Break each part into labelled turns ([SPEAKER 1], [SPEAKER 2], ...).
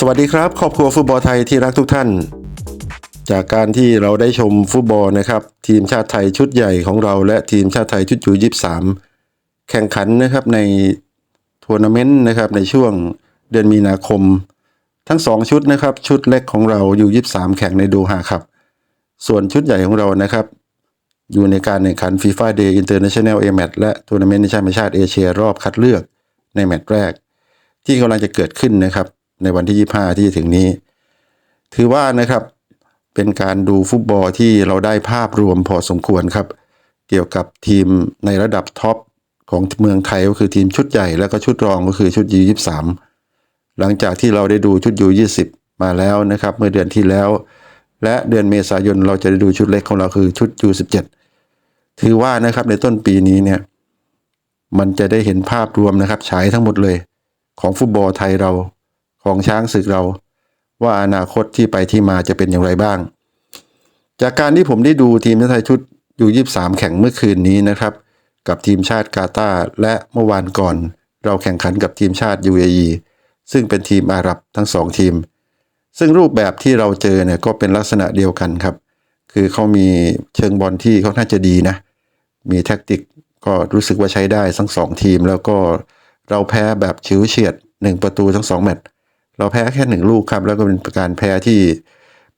[SPEAKER 1] สวัสดีครับครอบครัวฟุตบอลไทยที่รักทุกท่าน จากการที่เราได้ชมฟุตบอลนะครับ ทีมชาติไทยชุดใหญ่ของเรา และทีมชาติไทยชุดยูยี่สามแข่งขันนะครับในทัวร์นาเมนต์นะครับในช่วงเดือนมีนาคม ทั้งสองชุดนะครับ ชุดเล็กของเราอยู่ยีสามแข่งในดูฮาครับ ส่วนชุดใหญ่ของเรานะครับ อยู่ในการแข่งขัน FIFA Day International A Match และทัวร์นาเมนต์ในชาติชาติเอเชียรอบคัดเลือกในแมตช์แรก ที่กำลังจะเกิดขึ้นนะครับ ในวันที่ 25 ที่จะถึงนี้ ถือว่านะครับเป็นการดูฟุตบอลที่เราได้ภาพรวมพอสมควรครับ เกี่ยวกับทีมในระดับท็อปของเมืองไทยก็คือทีมชุดใหญ่แล้วก็ชุดรองก็คือชุดยูยี่สามหลังจากที่เราได้ดูชุดยูยี่สิบมาแล้วนะครับ เมื่อเดือนที่แล้ว และเดือนเมษายนเราจะได้ดูชุดเล็กของเราคือชุดยูสิบเจ็ดถือว่านะครับในต้นปีนี้เนี่ยมันจะได้เห็นภาพรวมนะครับฉายทั้งหมดเลย ของฟุตบอลไทยเรา ของช้างศึกเรา ว่าอนาคตที่ไปที่มาจะเป็นอย่างไรบ้าง จากการที่ผมได้ดูทีมชาติไทยชุดยูยี่สามแข่งเมื่อคืนนี้นะครับ กับทีมชาติกาตาร์และเมื่อวานก่อน เราแข่งขันกับทีมชาติ UAE ซึ่งเป็นทีมอาหรับทั้งสองทีม ซึ่งรูปแบบที่เราเจอเนี่ยก็เป็นลักษณะเดียวกันครับ คือเขามีเชิงบอลที่เขาน่าจะดีนะ มีแท็กติกก็รู้สึกว่าใช้ได้ทั้งสองทีม แล้วก็เราแพ้แบบชิวเฉียดหนึ่งประตูทั้งสองแมตช์ เราแพ้แค่หนึ่งลูกครับ แล้วก็เป็นการแพ้ที่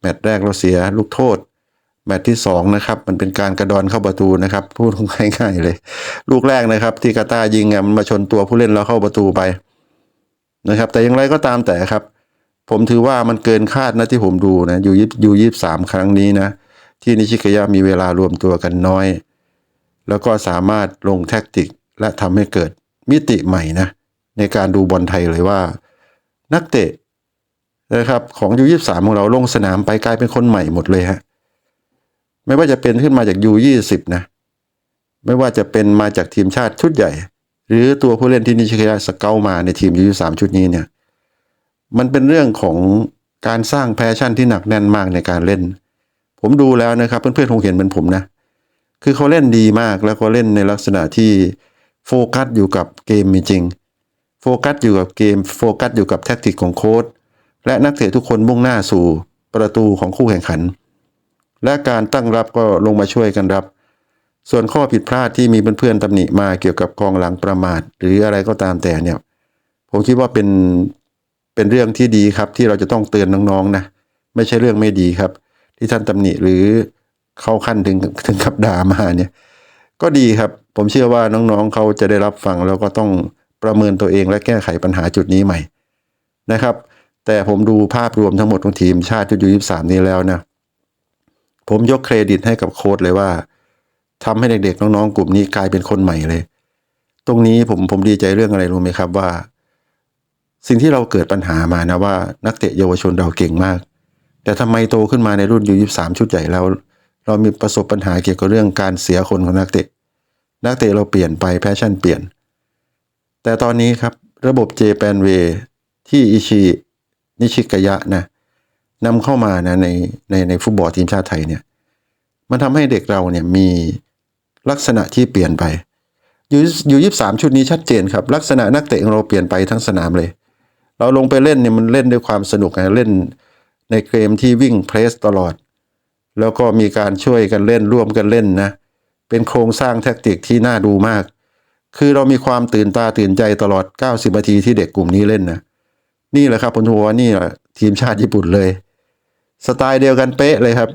[SPEAKER 1] แมตช์แรกเราเสียลูกโทษ แมตช์ที่สองนะครับมันเป็นการกระดอนเข้าประตูนะครับพูดง่ายๆเลย ลูกแรกนะครับ ที่กาตายิงอะมันมาชนตัวผู้เล่นแล้วเข้าประตูไปนะครับ แต่อย่างไรก็ตามแต่ครับ ผมถือว่ามันเกินคาดนะที่ผมดูนะอยู่ยี่ยูยี่สามครั้งนี้นะ ที่นิชิกยะมีเวลารวมตัวกันน้อย แล้วก็สามารถลงแท็กติกและทำให้เกิดมิติใหม่นะในการดูบอลไทยเลยว่า นักเตะนะครับของยูยี่สามของเราลงสนามไปกลายเป็นคนใหม่หมดเลยฮะไม่ว่าจะเป็นขึ้นมาจากยูยี่สิบนะไม่ว่าจะเป็นมาจากทีมชาติชุดใหญ่ หรือตัวผู้เล่นที่นิชิกายะสเกลมาในทีมยูยี่สามชุดนี้เนี่ยมันเป็นเรื่องของการสร้างแพชชั่นที่หนักแน่นมากในการเล่น ผมดูแล้วนะครับเพื่อนๆคงเห็นเหมือนผมนะ คือเขาเล่นดีมากแล้วก็เล่นในลักษณะที่โฟกัสอยู่กับเกมจริงๆ โฟกัสอยู่กับเกม โฟกัสอยู่กับแท็กติกของโค้ชและนักเตะทุกคนมุ่งหน้าสู่ประตูของคู่แข่งขัน และการตั้งรับก็ลงมาช่วยกันรับ ส่วนข้อผิดพลาดที่มีเพื่อนๆตำหนิมาเกี่ยวกับกองหลังประมาท หรืออะไรก็ตามแต่เนี่ย ผมคิดว่าเป็นเป็นเรื่องที่ดีครับที่เราจะต้องเตือนน้องๆนะไม่ใช่เรื่องไม่ดีครับ ที่ท่านตำหนิหรือเข้าขั้นถึงถึงกับด่ามาเนี่ย ก็ดีครับ ผมเชื่อว่าน้องๆเขาจะได้รับฟังแล้วก็ต้อง ประเมินตัวเองและแก้ไขปัญหาจุดนี้ใหม่นะครับ แต่ผมดูภาพรวมทั้งหมดของทีมชาติชุดยูยี่สามนี้แล้วนะผมยกเครดิตให้กับโค้ชเลยว่าทำให้เด็กๆน้องๆกลุ่มนี้กลายเป็นคนใหม่เลย ตรงนี้ผมผมดีใจเรื่องอะไรรู้ไหมครับว่า สิ่งที่เราเกิดปัญหามานะว่า นักเตะเยาวชนเราเก่งมาก แต่ทำไมโตขึ้นมาในรุ่นยูยี่สามชุดใหญ่แล้วเรามีประสบปัญหาเกี่ยวกับเรื่องการเสียคนของนักเตะ นักเตะเราเปลี่ยนไปแพชชั่นเปลี่ยน แต่ตอนนี้ครับระบบเจแปนเวที่อิชินิชิกายะนะนำเข้ามานะในในในฟุตบอลทีมชาติไทยเนี่ยมันทำให้เด็กเราเนี่ยมีลักษณะที่เปลี่ยนไปอยูยูยี่สามชุดนี้ชัดเจนครับ ลักษณะนักเตะของเราเปลี่ยนไปทั้งสนามเลย เราลงไปเล่นเนี่ยมันเล่นด้วยความสนุกไงเล่นในเกมที่วิ่งเพรสตลอด แล้วก็มีการช่วยกันเล่นร่วมกันเล่นนะเป็นโครงสร้างแท็กติกที่น่าดูมาก คือเรามีความตื่นตาตื่นใจตลอด 90นาทีที่เด็กกลุ่มนี้เล่นนะนี่แหละครับผมถือว่านี่แหละทีมชาติญี่ปุ่นเลย สไตล์เดียวกันเป๊ะเลยครับ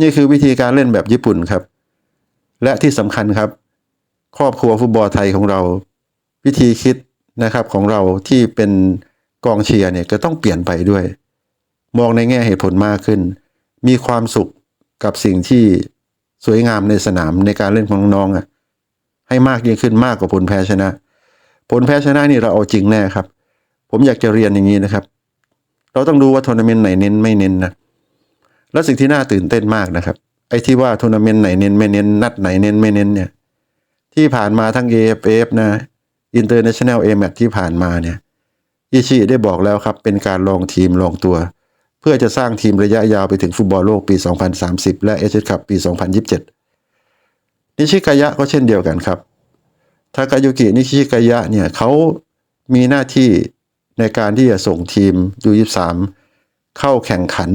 [SPEAKER 1] นี่คือวิธีการเล่นแบบญี่ปุ่นครับ และที่สำคัญครับ ครอบครัวฟุตบอลไทยของเรา วิธีคิดนะครับของเราที่เป็นกองเชียร์เนี่ยก็ต้องเปลี่ยนไปด้วย มองในแง่เหตุผลมากขึ้น มีความสุขกับสิ่งที่สวยงามในสนามในการเล่นของน้องๆอะ ให้มากยิ่งขึ้นมากกว่าผลแพ้ชนะ ผลแพ้ชนะนี่เราเอาจริงแน่ครับ ผมอยากจะเรียนอย่างนี้นะครับ เราต้องดูว่าทัวร์นาเมนต์ไหนเน้นไม่เน้นนะแล้วสิ่งที่น่าตื่นเต้นมากนะครับ ไอ้ที่ว่าทัวร์นาเมนต์ไหนเน้นไม่เน้นนัดไหนเน้นไม่เน้นเนี่ยที่ผ่านมาทั้ง AFF นะ International A Match ที่ผ่านมาเนี่ยอิชิได้บอกแล้วครับ เป็นการลองทีมลองตัว เพื่อจะสร้างทีมระยะยาวไปถึงฟุตบอลโลกปี 2030 และเอเชียคัพปี 2027 นิชิกายะก็เช่นเดียวกันครับทากายุกินิชิกายะเนี่ยเขามีหน้าที่ในการที่จะส่งทีม U23 เข้าแข่งขัน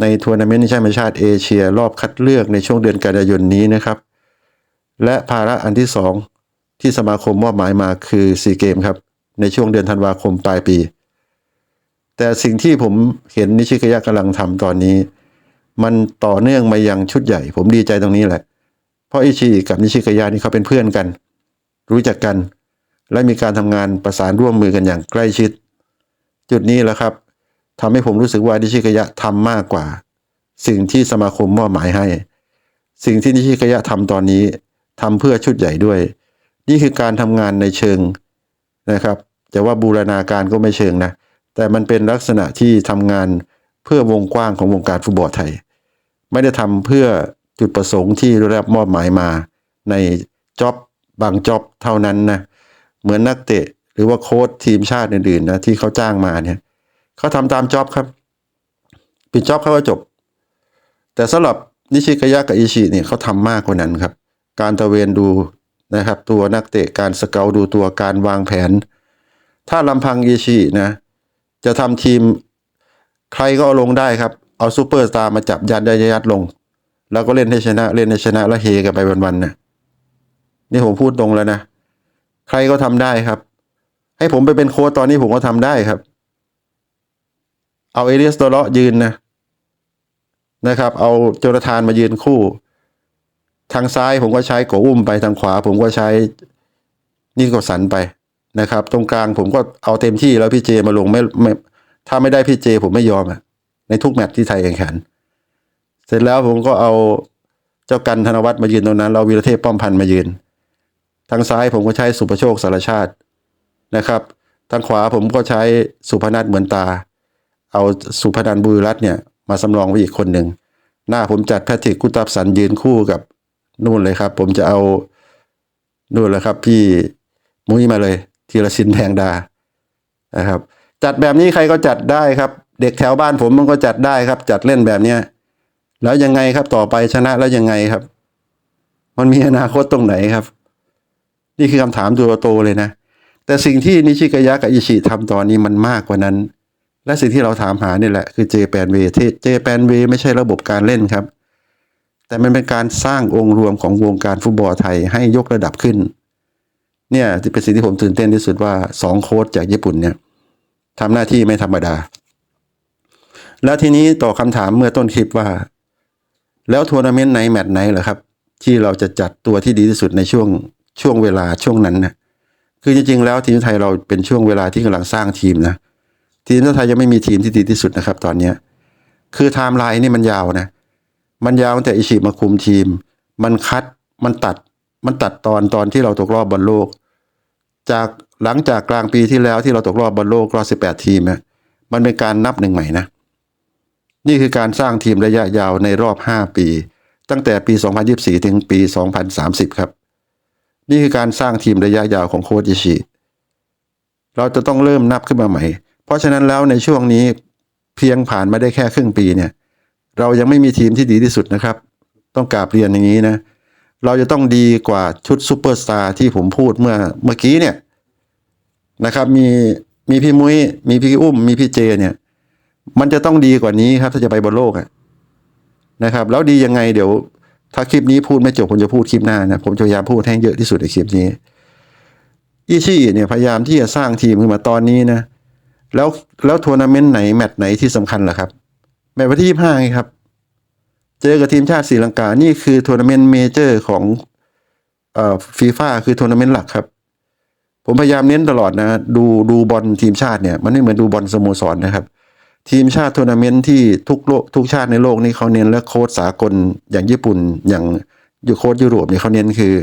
[SPEAKER 1] ในทัวร์นาเมนต์แชมป์ชาติเอเชีย รอบคัดเลือกในช่วงเดือนกันยายนนี้นะครับ และภาระอันที่สองที่สมาคมมอบหมายมาคือซีเกมครับ ในช่วงเดือนธันวาคมปลายปี แต่สิ่งที่ผมเห็นนิชิกายะกำลังทำตอนนี้ มันต่อเนื่องมายังชุดใหญ่ ผมดีใจตรงนี้แหละ เพราะอิชิกับนิชิกายะนี่เขาเป็นเพื่อนกัน รู้จักกัน และมีการทำงานประสานร่วมมือกันอย่างใกล้ชิด จุดนี้แหละครับทำให้ผมรู้สึกว่านิชิกายะทำมากกว่า สิ่งที่สมาคมมอบหมายให้ สิ่งที่นิชิกายะทำตอนนี้ทำเพื่อชุดใหญ่ด้วย นี่คือการทำงานในเชิงนะครับจะว่าบูรณาการก็ไม่เชิงนะแต่มันเป็นลักษณะที่ทำงานเพื่อวงกว้างของวงการฟุตบอลไทย ไม่ได้ทำเพื่อ จุดประสงค์ที่รับมอบหมายมา ในจ็อบบางจ็อบเท่านั้นนะเหมือนนักเตะ หรือว่าโค้ชทีมชาติอื่นๆนะที่เขาจ้างมาเนี่ยเขาทำตามจ็อบครับ ปิดจ็อบเขาก็จบ แต่สำหรับนิชิกายะกับอิชิเนี่ยเขาทำมากกว่านั้นครับ การตระเวนดูนะครับ ตัวนักเตะการสเกลดูตัวการวางแผน ถ้าลำพังอิชินะ จะทำทีมใครก็ลงได้ครับ เอาซูเปอร์สตาร์มาจับยัดยัดยัดลง แล้วก็เล่นให้ชนะ เล่นให้ชนะแล้วเฮกันไปวันๆนะนี่ผมพูดตรงแล้วนะ ใครก็ทำได้ครับ ให้ผมไปเป็นโค้ชตอนนี้ผมก็ทำได้ครับ เอาเอเลียสตัวเลาะยืนนะนะครับ เอาโจนาธานมายืนคู่ ทางซ้ายผมก็ใช้โกอุ้มไปทางขวา ผมก็ใช้นี่ก็สันไปนะครับ ตรงกลางผมก็เอาเต็มที่แล้วพี่เจมาลงไม่ไม่ถ้าไม่ได้พี่เจผมไม่ยอมอะในทุกแมตช์ที่ไทยแข่งขัน เสร็จแล้วผมก็เอาเจ้ากันธนวัฒน์มายืนตรงนั้น เราวีรเทพป้อมพันธ์มายืน ทางซ้ายผมก็ใช้สุประโชคสารชาตินะครับ ทางขวาผมก็ใช้สุพนัทเหมือนตา เอาสุพนันบุรีรัตน์เนี่ยมาสำรองไว้อีกคนหนึ่ง หน้าผมจัดแพทริกกุตับสันยืนคู่กับนู่นเลยครับ ผมจะเอานู่นเลยครับ พี่มุ้ยมาเลยธีรศินแพงดานะครับ จัดแบบนี้ใครก็จัดได้ครับ เด็กแถวบ้านผมมันก็จัดได้ครับ จัดเล่นแบบเนี้ย แล้วยังไงครับต่อไปชนะแล้วยังไงครับ มันมีอนาคตตรงไหนครับ นี่คือคำถามตัวโตเลยนะ แต่สิ่งที่นิชิกายะกับอิชิทำตอนนี้มันมากกว่านั้น และสิ่งที่เราถามหานี่แหละคือเจแปนเวเจแปนเวไม่ใช่ระบบการเล่นครับ แต่มันเป็นการสร้างองค์รวมของวงการฟุตบอลไทยให้ยกระดับขึ้น เนี่ยที่เป็นสิ่งที่ผมตื่นเต้นที่สุดว่าสองโค้ชจากญี่ปุ่นเนี่ยทำหน้าที่ไม่ธรรมดา แล้วทีนี้ต่อคำถามเมื่อต้นคลิปว่า แล้วทัวร์นาเมนต์ไหนแมตช์ไหนเหรอครับ ที่เราจะจัดตัวที่ดีที่สุดในช่วงช่วงเวลาช่วงนั้นนะคือจริงๆ แล้วทีมไทยเราเป็นช่วงเวลาที่กำลังสร้างทีมนะทีมชาติไทยยังไม่มีทีมที่ดีที่สุดนะครับ ตอนเนี้ยคือไทม์ไลน์นี่มันยาวนะ มันยาวตั้งแต่อิชิมาคุมทีม มันคัดมันตัดมันตัดตอนตอนที่เราตกรอบบอลโลก จากหลังจากกลางปีที่แล้วที่เราตกรอบบอลโลกรอบ18 ทีมนะมันเป็นการนับหนึ่งใหม่นะ นี่คือการสร้างทีมระยะยาวในรอบ 5 ปี ตั้งแต่ปี 2024 ถึงปี 2030 ครับ นี่คือการสร้างทีมระยะยาวของโค้ชอิชิ เราจะต้องเริ่มนับขึ้นมาใหม่ เพราะฉะนั้นแล้วในช่วงนี้เพียงผ่านมาได้แค่ครึ่งปีเนี่ย เรายังไม่มีทีมที่ดีที่สุดนะครับ ต้องกราบเรียนอย่างนี้นะ เราจะต้องดีกว่าชุดซูเปอร์สตาร์ที่ผมพูดเมื่อเมื่อกี้เนี่ยนะครับ มีมีพี่มุ้ยมีพี่อุ้ม มีพี่เจเนี่ย มันจะต้องดีกว่านี้ครับถ้าจะไปบนโลกนะครับ แล้วดียังไงเดี๋ยวถ้าคลิปนี้พูดไม่จบผมจะพูดคลิปหน้านะผมจะพยายามพูดให้เยอะที่สุดในคลิปนี้อิชิเนี่ยพยายามที่จะสร้างทีมขึ้นมาตอนนี้นะ แล้วแล้วทัวร์นาเมนต์ไหนแมตช์ไหนที่สำคัญล่ะครับแมตช์วันที่ยี่ห้าครับ เจอกับทีมชาติศรีลังกา นี่คือทัวร์นาเมนต์เมเจอร์ของเอ่อฟีฟ่าคือทัวร์นาเมนต์หลักครับ ผมพยายามเน้นตลอดนะ ดูดูบอลทีมชาติเนี่ย มันไม่เหมือนดูบอลสโมสรนะครับ ทีมชาติทัวร์นาเมนต์ที่ทุกโลกทุกชาติในโลกนี่เขาเน้นและโค้ชสากลอย่างญี่ปุ่นอย่างยูโค้ชยุโรปนี่เขาเน้นคือ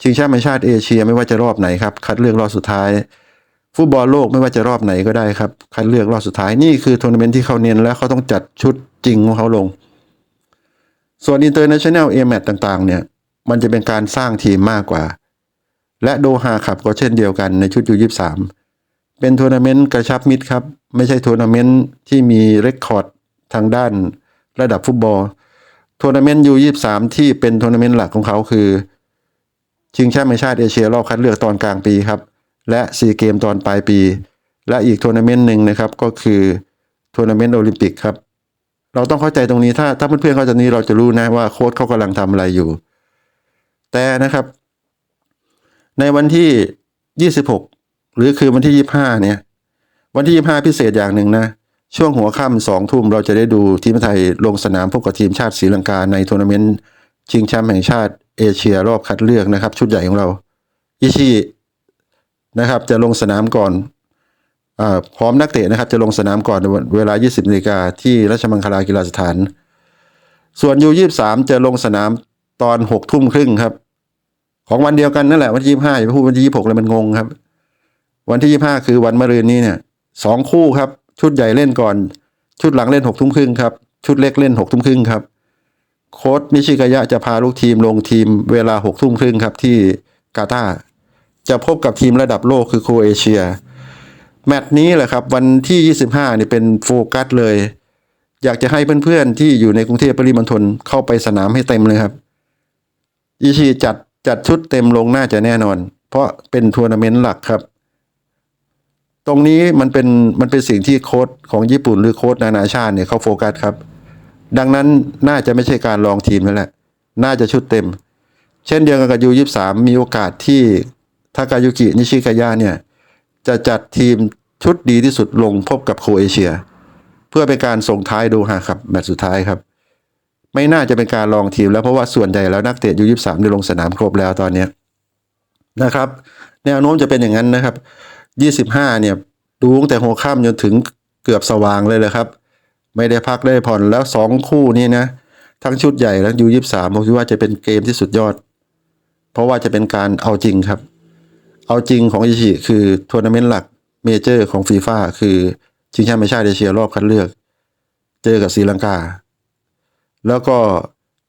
[SPEAKER 1] ชิงแชมป์ชาติเอเชียไม่ว่าจะรอบไหนครับ คัดเลือกรอบสุดท้าย ฟุตบอลโลกไม่ว่าจะรอบไหนก็ได้ครับ คัดเลือกรอบสุดท้ายนี่คือทัวร์นาเมนต์ที่เขาเน้นแล้วเขาต้องจัดชุดจริงของเขาลง ส่วน International A Match ต่างๆ เนี่ย มันจะเป็นการสร้างทีมมากกว่า และโดฮาขับก็เช่นเดียวกันในชุดยูยี่สาม เป็นทัวร์นาเมนต์กระชับมิตรครับ ไม่ใช่ทัวร์นาเมนต์ที่มีเรคคอร์ดทางด้านระดับฟุตบอลทัวร์นาเมนต์ยูยี่สามที่เป็นทัวร์นาเมนต์หลักของเขาคือ ชิงแชมป์ชาติเอเชียรอบคัดเลือกตอนกลางปีครับ และซีเกมตอนปลายปี และอีกทัวร์นาเมนต์หนึ่งนะครับก็คือทัวร์นาเมนต์โอลิมปิกครับ เราต้องเข้าใจตรงนี้ถ้าถ้าเพื่อนๆเข้าใจนี้เราจะรู้นะว่าโค้ชเขากำลังทำอะไรอยู่ แต่นะครับ ในวันที่ 26 หรือคือวันที่25เนี่ย วันที่25พิเศษอย่างหนึ่งนะ ช่วงหัวค่ำสองทุ่มเราจะได้ดูทีมไทยลงสนามพบกับทีมชาติศรีลังกาในทัวร์นาเมนต์ชิงแชมป์แห่งชาติเอเชียรอบคัดเลือกนะครับ ชุดใหญ่ของเราอิชินะครับ จะลงสนามก่อนอพร้อมนักเตะนะครับ จะลงสนามก่อนในเวลา 20นาฬิกาที่ราชมังคลากีฬาสถาน ส่วนยู23จะลงสนามตอน6ทุ่มครึ่งครับ ของวันเดียวกันนั่นแหละวันที่25อย่าไปพูดวันที่26เลยมันงงครับ วันที่ 25 คือวันมะรืนนี้เนี่ยสองคู่ครับ ชุดใหญ่เล่นก่อน ชุดหลังเล่น6ทุ่มครึ่งครับ ชุดเล็กเล่น6ทุ่มครึ่งครับ โค้ชนิชิกายะจะพาลูกทีมลงทีมเวลา6ทุ่มครึ่งครับที่กาตาร์จะพบกับทีมระดับโลกคือโครเอเชีย แมตช์นี้แหละครับ วันที่ 25นี่เป็นโฟกัสเลย อยากจะให้เพื่อนๆที่อยู่ในกรุงเทพปริมณฑลเข้าไปสนามให้เต็มเลยครับอิชิจัดจัดชุดเต็มลงน่าจะแน่นอน เพราะเป็นทัวร์นาเมนต์หลักครับ ตรงนี้มันเป็นมันเป็นสิ่งที่โค้ชของญี่ปุ่นหรือโค้ชนานาชาติเนี่ยเขาโฟกัสครับ ดังนั้นน่าจะไม่ใช่การลองทีมนั่นแหละ น่าจะชุดเต็ม เช่นเดียวกันกับยูยี่สามมีโอกาสที่ทากายุกินิชิกายะเนี่ยจะจัดทีมชุดดีที่สุดลงพบกับโคเอเชีย เพื่อเป็นการส่งท้ายดูฮาครับแมตช์สุดท้ายครับ ไม่น่าจะเป็นการลองทีมแล้วเพราะว่าส่วนใหญ่แล้วนักเตะยูยี่สามได้ลงสนามครบแล้วตอนเนี้นะครับ แนวโน้มจะเป็นอย่างนั้นนะครับ ยี่สิบห้าเนี่ยดูตั้งแต่หัวค่ำจนถึงเกือบสว่างเลยเลยครับ ไม่ได้พักได้ผ่อนแล้วสองคู่นี้นะ ทั้งชุดใหญ่และยูยี่สามผมคิดว่าจะเป็นเกมที่สุดยอด เพราะว่าจะเป็นการเอาจริงครับ เอาจริงของอิชิคือทัวร์นาเมนต์หลักเมเจอร์ของฟีฟ่าคือชิงแชมป์เอเชียเอเชียรอบคัดเลือก เจอกับศรีลังกา แล้วก็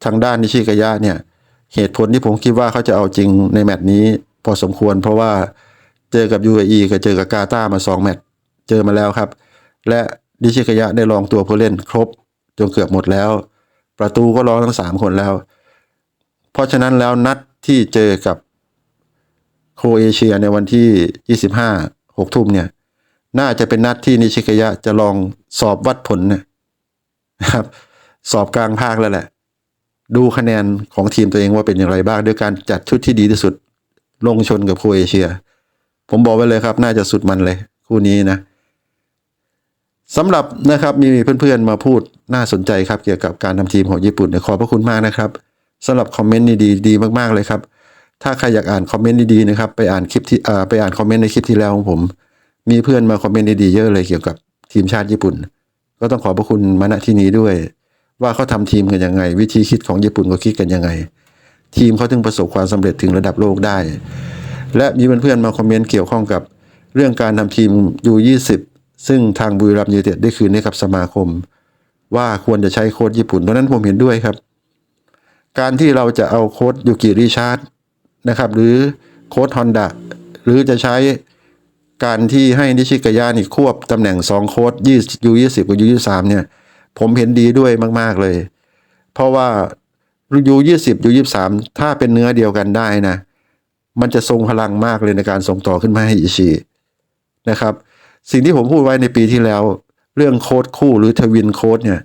[SPEAKER 1] ทางด้านนิชิกายะเนี่ย เหตุผลที่ผมคิดว่าเขาจะเอาจริงในแมตช์นี้พอสมควร เพราะว่า เจอกับ UAE กับเจอกับกาตาร์มาสองแมตช์เจอมาแล้วครับ และนิชิกยะได้ลองตัวผู้เล่นครบจนเกือบหมดแล้ว ประตูก็ลองทั้งสามคนแล้ว เพราะฉะนั้นแล้วนัดที่เจอกับโครเอเชียในวันที่ 25 6 ทุ่มเนี่ย น่าจะเป็นนัดที่นิชิกยะจะลองสอบวัดผลนะครับ สอบกลางภาคแล้วแหละ ดูคะแนนของทีมตัวเองว่าเป็นอย่างไรบ้าง ด้วยการจัดชุดที่ดีที่สุด ลงชนกับโครเอเชีย ผมบอกไว้เลยครับ น่าจะสุดมันเลย คู่นี้นะสำหรับนะครับมีเพื่อนๆมาพูดน่าสนใจครับเกี่ยวกับการทำทีมของญี่ปุ่นขอบพระคุณมากนะครับสำหรับคอมเมนต์ดีดีมากๆเลยครับ ถ้าใครอยากอ่านคอมเมนต์ดีๆนะครับ ไปอ่านคลิปที่ไปอ่านคอมเมนต์ในคลิปที่แล้วของผม มีเพื่อนมาคอมเมนต์ดีๆเยอะเลยเกี่ยวกับทีมชาติญี่ปุ่น ก็ต้องขอบพระคุณมาณที่นี้ด้วย ว่าเขาทำทีมกันยังไง วิธีคิดของญี่ปุ่นเขาคิดกันยังไง ทีมเขาถึงประสบความสำเร็จถึงระดับโลกได้ และมีเพื่อนๆมาคอมเมนต์เกี่ยวข้องกับเรื่องการทำทีม U20 ซึ่งทางบุรีรัมย์ยูไนเต็ดได้คืนให้กับสมาคม ว่าควรจะใช้โค้ชญี่ปุ่นเพราะนั้นผมเห็นด้วยครับ การที่เราจะเอาโค้ชยูกิริชาร์ดนะครับหรือโค้ชฮอนดะหรือจะใช้การที่ให้นิชิกายะนี่ควบตำแหน่ง 2 โค้ชยี่ยูยี่สิบกับยูยี่สามเนี่ย ผมเห็นดีด้วยมาก ๆ เลย เพราะว่ายูยี่สิบยูยี่สามถ้าเป็นเนื้อเดียวกันได้นะ มันจะทรงพลังมากเลยในการส่งต่อขึ้นมาให้อิชินะครับ สิ่งที่ผมพูดไว้ในปีที่แล้ว เรื่องโค้ดคู่หรือทวินโค้ดเนี่ย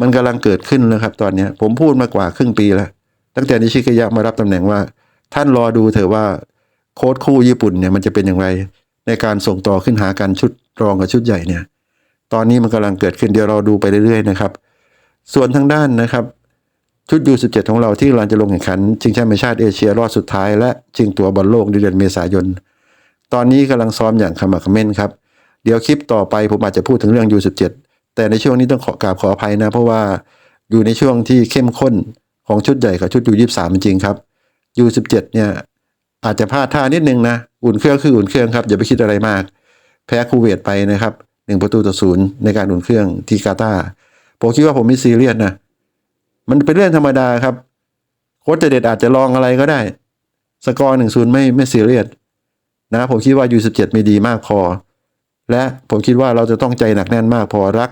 [SPEAKER 1] มันกำลังเกิดขึ้นแล้วครับ ตอนเนี้ผมพูดมากว่าครึ่งปีแล้ว ตั้งแต่นิชิกยะมารับตำแหน่งว่า ท่านรอดูเถอะว่าโค้ดคู่ญี่ปุ่นเนี่ยมันจะเป็นอย่างไร ในการส่งต่อขึ้นหากันชุดรองกับชุดใหญ่เนี่ย ตอนนี้มันกำลังเกิดขึ้นเดี๋ยวเราดูไปเรื่อยๆนะครับ ส่วนทางด้านนะครับ ชุดยู17 ของเราที่กำลังจะลงแข่งขันชิงแชมป์แห่งชาติเอเชียรอบสุดท้ายและชิงตั๋วบอลโลกในเดือนเมษายน ตอนนี้กำลังซ้อมอย่างขมักขม้นครับ เดี๋ยวคลิปต่อไปผมอาจจะพูดถึงเรื่อง U17 แต่ในช่วงนี้ต้องขอกราบขออภัยนะ เพราะว่าอยู่ในช่วงที่เข้มข้นของชุดใหญ่กับชุด U23 จริงครับ U17 เนี่ยอาจจะพลาดท่านิดนึงนะอุ่นเครื่องคืออุ่นเครื่องครับอย่าไปคิดอะไรมาก แพ้คูเวตไปนะครับหนึ่งประตูต่อศูนย์ในการอุ่นเครื่องที่กาตาร์ผมคิดว่าผมไม่ซีเรียสนะ มันเป็นเรื่องธรรมดาครับ โค้ชเด็ดอาจจะลองอะไรก็ได้ สกอร์หนึ่งศูนย์ไม่ไม่ซีเรียสนะผมคิดว่า U17 ไม่ดีมากพอ และผมคิดว่าเราจะต้องใจหนักแน่นมากพอรัก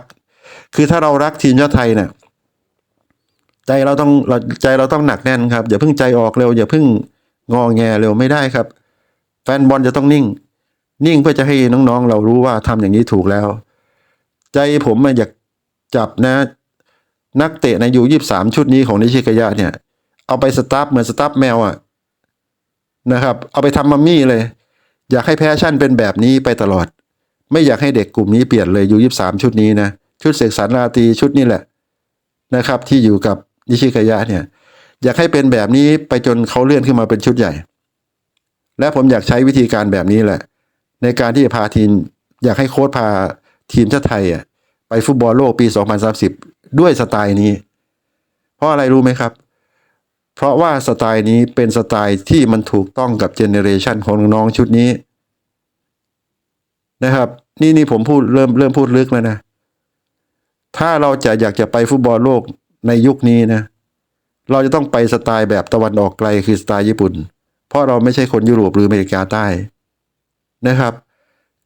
[SPEAKER 1] คือถ้าเรารักทีมชาติไทยเนี่ยใจเราต้องใจเราต้องหนักแน่นครับ อย่าเพิ่งใจออกเร็ว อย่าเพิ่งงอแงเร็วไม่ได้ครับ แฟนบอลจะต้องนิ่ง นิ่งเพื่อจะให้น้องๆ เรารู้ว่าทำอย่างนี้ถูกแล้ว ใจผมมันอยากจับนะ นักเตะในยูยี่สามชุดนี้ของนิชิกายะเนี่ย เอาไปสตาร์ฟเหมือนสตาร์ฟแมวอะนะครับ เอาไปทำมัมมี่เลย อยากให้แพชชั่นเป็นแบบนี้ไปตลอด ไม่อยากให้เด็กกลุ่มนี้เปลี่ยนเลยยูยี่สามชุดนี้นะ ชุดเสกสรรราตีชุดนี้แหละนะครับ ที่อยู่กับนิชิกายะเนี่ย อยากให้เป็นแบบนี้ไปจนเขาเลื่อนขึ้นมาเป็นชุดใหญ่ และผมอยากใช้วิธีการแบบนี้แหละ ในการที่จะพาทีม อยากให้โค้ชพาทีมชาติไทยอะไปฟุตบอลโลกปี 2030 ด้วยสไตล์นี้ เพราะอะไรรู้ไหมครับ เพราะว่าสไตล์นี้เป็นสไตล์ที่มันถูกต้องกับเจเนเรชันของน้องชุดนี้ นะครับ นี่นี่ผมพูดเริ่มเริ่มพูดลึกแล้วนะ ถ้าเราจะอยากจะไปฟุตบอลโลกในยุคนี้นะ เราจะต้องไปสไตล์แบบตะวันออกไกลคือสไตล์ญี่ปุ่น เพราะเราไม่ใช่คนยุโรปหรืออเมริกาใต้นะครับ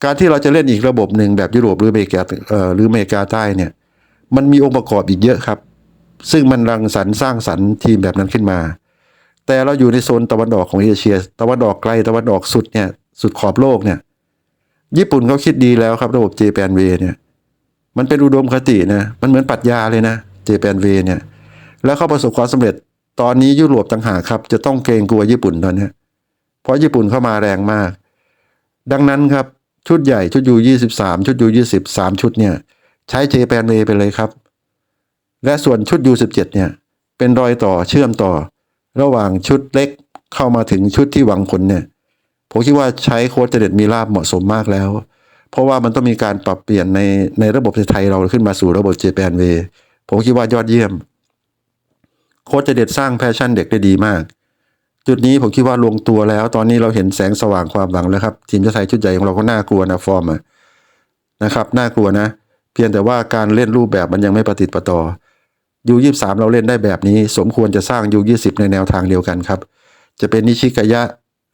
[SPEAKER 1] การที่เราจะเล่นอีกระบบหนึ่งแบบยุโรปหรืออเมริกาเอ่อหรืออเมริกาใต้เนี่ย มันมีองค์ประกอบอีกเยอะครับ ซึ่งมันรังสรรค์สร้างสรรค์ทีมแบบนั้นขึ้นมา แต่เราอยู่ในโซนตะวันออกของเอเชีย ตะวันออกไกลตะวันออกสุดเนี่ยสุดขอบโลกเนี่ยญี่ปุ่นเขาคิดดีแล้วครับระบบเจแปนเวเนี่ยมันเป็นอุดมคตินะมันเหมือนปรัชญาเลยนะเจแปนเวเนี่ยแล้วเขาประสบความสำเร็จตอนนี้ยุโรปต่างหากครับ จะต้องเกรงกลัวญี่ปุ่นตอนนี้เพราะญี่ปุ่นเข้ามาแรงมาก ดังนั้นครับชุดใหญ่ชุดยูยี่สิบสามชุดยูยี่สิบสามชุดเนี่ย ใช้เจแปนเวไปเลยครับ และส่วนชุดยูสิบเจ็ดเนี่ย เป็นรอยต่อเชื่อมต่อ ระหว่างชุดเล็กเข้ามาถึงชุดที่หวังผลเนี่ย ผมคิดว่าใช้โค้ชเจเด็ดมีลาบเหมาะสมมากแล้ว เพราะว่ามันต้องมีการปรับเปลี่ยนในในระบบไทยเราขึ้นมาสู่ระบบเจแปนเวผมคิดว่ายอดเยี่ยม โค้ชเจเด็ดสร้างแพชชั่นเด็กได้ดีมาก จุดนี้ผมคิดว่าลงตัวแล้ว ตอนนี้เราเห็นแสงสว่างความหวังแล้วครับ ทีมชาติไทยชุดใหญ่ของเราก็น่ากลัวนะฟอร์มนะครับน่ากลัวนะ เพียงแต่ว่าการเล่นรูปแบบมันยังไม่ประติดประต่อยูยี่สามเราเล่นได้แบบนี้ สมควรจะสร้างยูยี่สิบในแนวทางเดียวกันครับ จะเป็นนิชิกายะ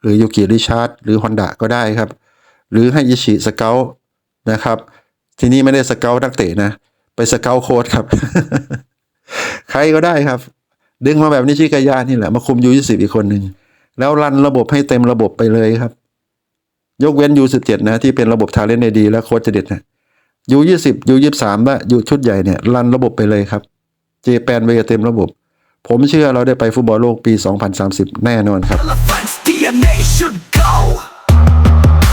[SPEAKER 1] หรือยูกิริชาร์ดหรือฮอนดะก็ได้ครับ หรือให้ยิชิสเกลนะครับ ทีนี้ไม่ได้สเกลนักเตะนะ ไปสเกลโค้ดครับ ใครก็ได้ครับ ดึงมาแบบนิชิกายะนี่แหละมาคุมยูยี่สิบอีกคนหนึ่งแล้วรันระบบให้เต็มระบบไปเลยครับ ยกเว้นยูสิบเจ็ดนะ ที่เป็นระบบทาเลนต์ดี และโค้ชจะเด็ดนะ ยูยี่สิบยูยี่สามและยูชุดใหญ่เนี่ยรันระบบไปเลยครับเจแปนเวเต็มระบบ ผมเชื่อเราได้ไปฟุตบอลโลกปี 2030 แน่นอนครับ
[SPEAKER 2] Elephant's DNA should go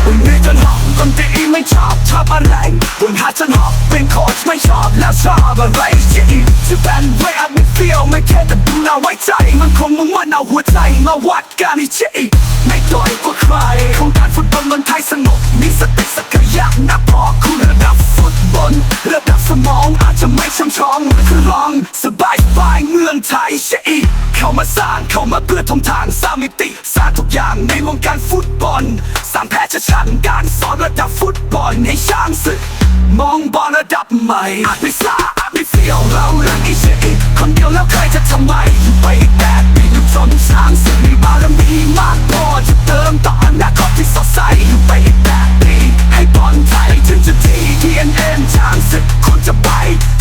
[SPEAKER 2] วันนี้จนอบคนที่ไม่ชอบชอบอะไร วันหาจนหอบเป็นโค้ชไม่ชอบแล้วชอบอะไรที่จะเป็นเรียกไม่เฟียวไม่แค่แต่ดูน่าไว้ใจ มันคงมุ่งมั่นเอาหัวใจมาวัดกันอีกทีไม่ด้อยกว่าใครของการฟุตบอลเมืองไทยสนุกมีสติสักย่านักพอคุณระดับฟุตบอลระดับสมองอาจจะไม่ช่ำชองคือลอง สบายสบายเมืองไทยใช่เข้ามาสร้างเข้ามาเพื่อทมทางสร้างมิติสร้างทุกอย่างในวงการฟุตบอลสร้างแพชชั่นการสอนระดับฟุตบอลให้ช่างศึกมองบอลระดับใหม่อาจไม่ซ่าอาจไม่เสียวเรารักอีเฉยคนเดียวแล้วใครจะทำไมอยู่ไปอีกแดดมีทุกชนสร้างสิ่งบารมีมากพอจะเติมต่ออนาคตที่สดใสอยู่ไปอีกแดดนี้ให้บอลไทยถึงจะดีที่เอ็นเอ็นช้างศึกคุณจะไป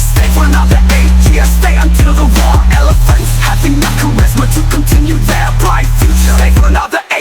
[SPEAKER 2] Stay for another eight years Stay until the war elephants Having enough charisma to continue their bright future Stay for another eight